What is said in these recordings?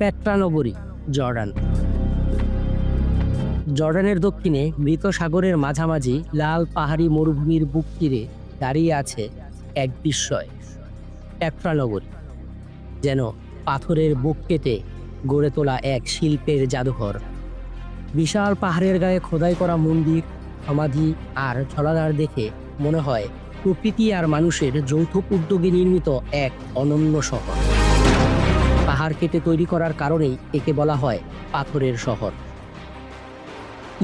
পেট্রানগরী, Jordan. জর্ডানের দক্ষিণে মৃত সাগরের মাঝামাঝি লাল পাহাড়ি মরুভূমির বুক তীরে দাঁড়িয়ে আছে এক বিস্ময়, পেট্রানগরী, যেন পাথরের বুক কেটে গড়ে তোলা এক শিল্পের জাদুঘর। বিশাল পাহাড়ের গায়ে খোদাই করা মন্দির, সমাধি আর ছলাধার দেখে মনে হয় প্রকৃতি আর মানুষের যৌথ উদ্যোগে নির্মিত এক অনন্য শহর। পাহাড় কেটে তৈরি করার কারণেই একে বলা হয় পাথরের শহর।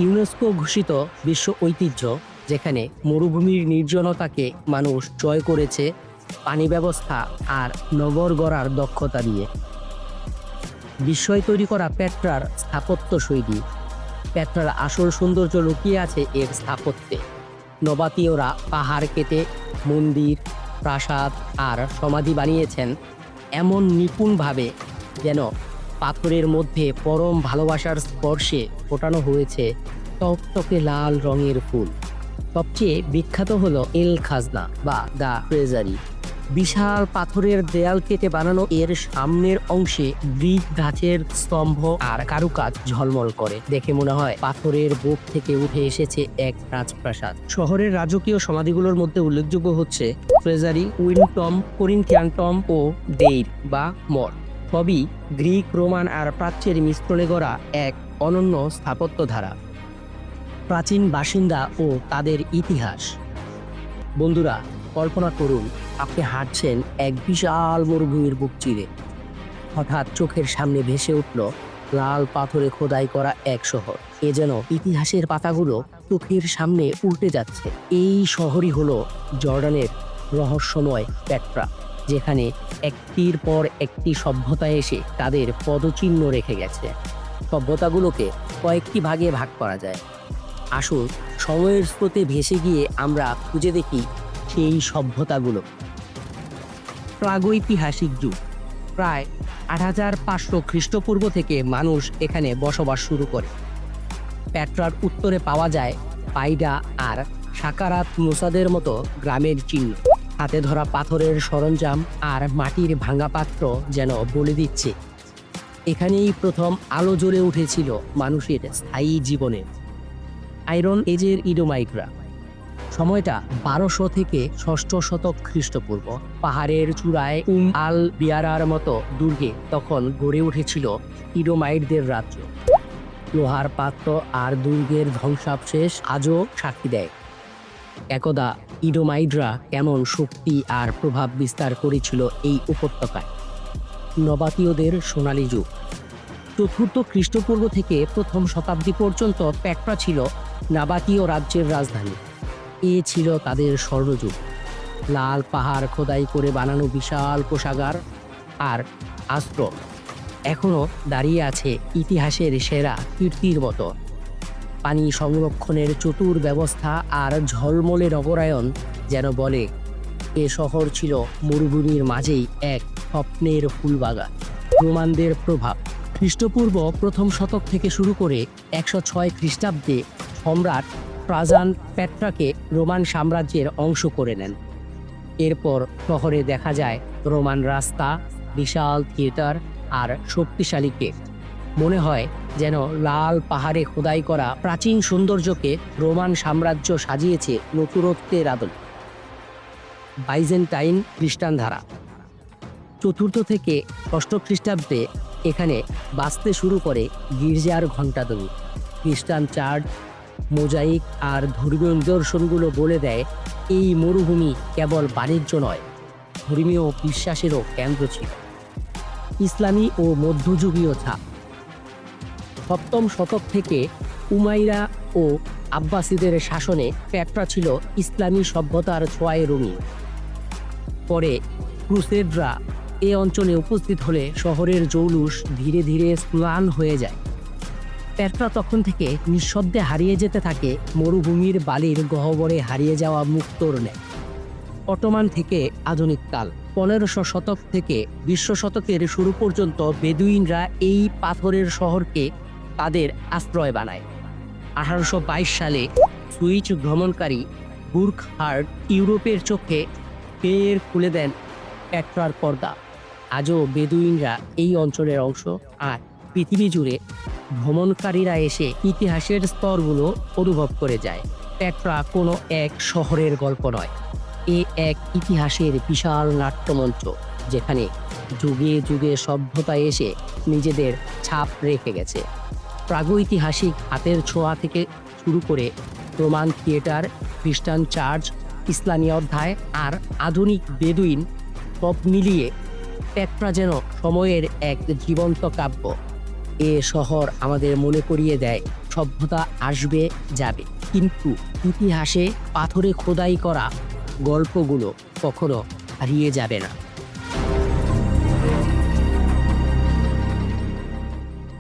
ইউনেস্কো ঘোষিত বিশ্ব ঐতিহ্য, যেখানে মরুভূমির নির্জনতাকে মানুষ জয় করেছে, পানি ব্যবস্থা আর নগর গড়ার দক্ষতা দিয়ে বিস্ময় তৈরি করা পেট্রার স্থাপত্য শৈলী। পেট্রার আসল সৌন্দর্য লুকিয়ে আছে এর স্থাপত্যে। নবাতীয়রা পাহাড় কেটে, মন্দির, প্রাসাদ আর সমাধি বানিয়েছেন এমন নিপুণভাবে যেন পাথরের মধ্যে পরম ভালোবাসার স্পর্শে ফোটানো হয়েছে টকটকে লাল রঙের ফুল। সবচেয়ে বিখ্যাত হলো এল খাজনা বা দা ট্রেজারি। বিশাল পাথরের দেয়াল কেটে বানানো এর সামনের অংশে গ্রিক গাছের স্তম্ভ আর কারুকাজ ঝলমল করে। দেখে মনে হয় পাথরের বুক থেকে উঠে এসেছে এক রাজপ্রাসাদ। শহরের রাজকীয় সমাধিগুলোর মধ্যে উল্লেখযোগ্য হচ্ছে ট্রেজারি উইনটম করিন্থিয়ানটম ও ডেইর বা মর সবই গ্রিক, রোমান আর প্রাচ্যের মিশ্রণে গড়া এক অনন্য স্থাপত্য ধারা প্রাচীন বাসিন্দা ও তাদের ইতিহাস। বন্ধুরা, কল্পনা করুন, আপনি হাঁটছেন এক বিশাল মরুভূমির বুক চিরে। হঠাৎ চোখের সামনে ভেসে উঠল লাল পাথরে খোদাই করা এক শহর। এ যেন ইতিহাসের পাতাগুলো চোখের সামনে উল্টে যাচ্ছে। এই শহরই হলো জর্ডানের রহস্যময় পেট্রা যেখানে একটির পর একটি সভ্যতা এসে তাদের পদচিহ্ন রেখে গেছে। সভ্যতাগুলোকে কয়েকটি ভাগে ভাগ করা যায়। আসুন, সময়ের স্রোতে ভেসে গিয়ে আমরা খুঁজে দেখি সেই সভ্যতাগুলো। প্রাগৈতিহাসিক যুগ। প্রায় আট হাজার পাঁচশো খ্রিস্টপূর্ব থেকে মানুষ এখানে বসবাস শুরু করে। প্যাট্রার উত্তরে পাওয়া যায় পাইডা আর সাকারাত মুসাদের মতো গ্রামের চিহ্ন। হাতে ধরা পাথরের সরঞ্জাম আর মাটির ভাঙা পাত্র যেন বলে দিচ্ছে। এখানেই প্রথম আলো জ্বলে উঠেছিল মানুষের স্থায়ী জীবনে। আয়রন এজের ইডোমাইটরা। সময়টা বারোশো থেকে ষষ্ঠ শতক খ্রিস্টপূর্ব। পাহাড়ের চূড়ায় উম আল বিয়ারার মতো দুর্গে তখন গড়ে উঠেছিল ইডোমাইটদের রাজ্য। লোহার পাত্র আর দুর্গের ধ্বংসাবশেষ আজও সাক্ষী দেয়। একদা ইডোমাইডরা কেমন শক্তি আর প্রভাব বিস্তার করেছিল এই উপত্যকায়। নবাতীয়দের সোনালী যুগ। চতুর্থ খ্রিস্টপূর্ব থেকে প্রথম শতাব্দী পর্যন্ত প্যাট্রা ছিল নাবাতীয় রাজ্যের রাজধানী। এ ছিল তাদের স্বর্ণযুগ। লাল পাহাড় খোদাই করে বানানো বিশাল কোষাগার আর আশ্রম। এখনও দাঁড়িয়ে আছে ইতিহাসের সেরা কীর্তির মতো। পানি সংরক্ষণের চতুর ব্যবস্থা আর ঝলমলে নগরায়ন যেন বলে, এ শহর ছিল মরুভূমির মাঝেই এক স্বপ্নের ফুলবাগান। রোমানদের প্রভাব। খ্রিস্টপূর্ব প্রথম শতক থেকে শুরু করে একশো ছয় খ্রিস্টাব্দে সম্রাট ট্রাজান পেট্রাকে রোমান সাম্রাজ্যের অংশ করে নেন। এরপর শহরে দেখা যায় রোমান রাস্তা, বিশাল থিয়েটার আর শক্তিশালী কেক মনে হয় যেন লাল পাহাড়ে খোদাই করা প্রাচীন সৌন্দর্যকে রোমান সাম্রাজ্য সাজিয়েছে নতুনত্বের আদল। বাইজেন্টাইন খ্রিস্টান ধারা চতুর্থ থেকে ষষ্ঠ খ্রিস্টাব্দে এখানে বাঁচতে শুরু করে গির্জার ঘণ্টা ঘণ্টাধ্বনি। খ্রিস্টান চার্চ, মোজাইক আর ধর্মীয় নিদর্শনগুলো বলে দেয়, এই মরুভূমি কেবল বাণিজ্য নয়, ধর্মীয় বিশ্বাসেরও কেন্দ্র ছিল। ইসলামী ও মধ্যযুগীয় ছাপ। সপ্তম শতক থেকে উমাইরা ও আব্বাসীদের শাসনে পেট্রা ছিল ইসলামী সভ্যতার ছোঁয়ায় রঙিন। পরে ক্রুসেডরা এ অঞ্চলে উপস্থিত হলে শহরের জৌলুস ধীরে ধীরে স্নান হয়ে যায়। পেট্রা তখন থেকে নিঃশব্দে হারিয়ে যেতে থাকে, মরুভূমির বালির গহ্বরে হারিয়ে যাওয়া মুক্তোর নেয় অটোমান থেকে আধুনিক কাল, পনেরোশো শতক থেকে বিশ্ব শতকের শুরু পর্যন্ত বেদুইনরা এই পাথরের শহরকে তাদের আশ্রয় বানায়। আঠারোশো বাইশ সালে সুইচ ভ্রমণকারী বুর্ক হার্ট ইউরোপের চোখে ফের খুলে দেন পেট্রার পর্দা। আজও বেদুইনরা এই অঞ্চলের অংশ আর পৃথিবী জুড়ে ভ্রমণকারীরা এসে ইতিহাসের স্তরগুলো অনুভব করে যায়। পেট্রা কোনো এক শহরের গল্প নয়। এ এক ইতিহাসের বিশাল নাট্যমঞ্চ যেখানে যুগে যুগে সভ্যতা এসে নিজেদের ছাপ রেখে গেছে। প্রাগৈতিহাসিক হাতের ছোঁয়া থেকে শুরু করে রোমান থিয়েটার, খ্রিস্টান চার্চ, ইসলামী অধ্যায় আর আধুনিক বেদুইন সব মিলিয়ে পেট্রা যেন সময়ের এক জীবন্ত কাব্য। এ শহর আমাদের মনে করিয়ে দেয়, সভ্যতা আসবে, যাবে। কিন্তু ইতিহাসে পাথরে খোদাই করা গল্পগুলো কখনো হারিয়ে যাবে না।